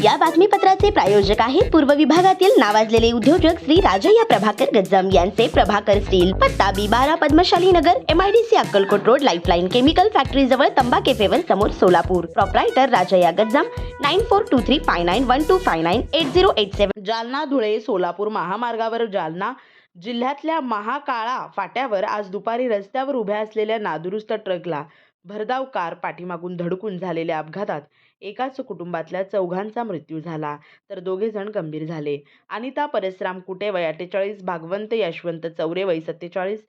या बातमीपत्राचे प्रायोजक आहेत पूर्व विभागातील नावाजलेले उद्योजक श्री राजय्या प्रभाकर गज्जम यांचे प्रभाकर स्टील पत्ता बी बारा Padmashali Nagar MIDC Akkalkot road lifeline chemical factory जवळ तंबा केफेवर समोर Solapur. Proprietor Rajayya Gajjam nine four two three five nine one two five nine eight zero eight seven Jalna Dhule Solapur महामार्गावर जालना जिल्ह्यातल्या महाकाळा फाट्यावर आज दुपारी रस्त्यावर उभ्या असलेल्या नादुरुस्त ट्रकला भरधाव कार पाठीमागून धडकून झालेल्या अपघातात एकाच कुटुंबातल्या चौघांचा मृत्यू झाला तर दोघे जण गंभीर झाले. अनिता परसराम कुटे वय अठ्ठेचाळीस भागवंत यशवंत चौरे वय सत्तेचाळीस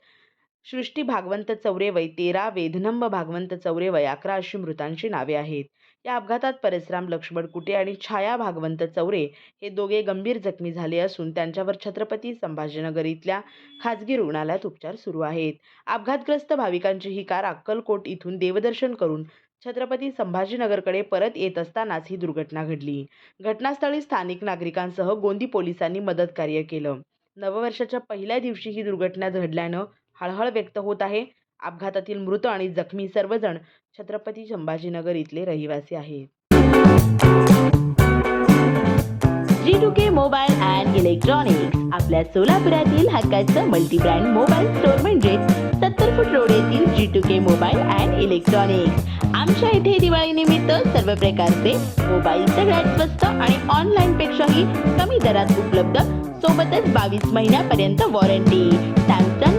सृष्टी भागवंत चौरे वय तेरा वेदनंब भागवंत चौरे वय अकरा अशी मृतांची नावे आहेत. या अपघातात परसराम लक्ष्मण कुटे आणि छाया भागवंत चौरे हे दोघे गंभीर जखमी झाले असून त्यांच्यावर छत्रपती संभाजीनगर इथल्या खाजगी रुग्णालयात उपचार सुरू आहेत. अपघातग्रस्त भाविकांची ही कार अक्कलकोट इथून देवदर्शन करून छत्रपती संभाजीनगरकडे परत येत असतानाच ही दुर्घटना घडली. घटनास्थळी स्थानिक नागरिकांसह गोंदी पोलिसांनी मदत कार्य केलं. नववर्षाच्या पहिल्या दिवशी ही दुर्घटना घडल्यानं हळहळ व्यक्त होत आहे. अपघातातील मृत आणि जखमी सर्वजण छत्रपती संभाजीनगर इथले रहिवासी आहेत. G two K mobile and electronics आपल्या सोलापुरातील हक्काचं मल्टीब्रँड मोबाईल स्टोअर म्हणजे सत्तर फूट रोड येथील G two K mobile and electronics. आमच्या इथे दिवाळी निमित्त सर्व प्रकारचे मोबाईल सगळ्यात स्वस्त आणि ऑनलाईन पेक्षाही कमी दरात उपलब्ध सोबतच बावीस महिन्यापर्यंत warranty Samsung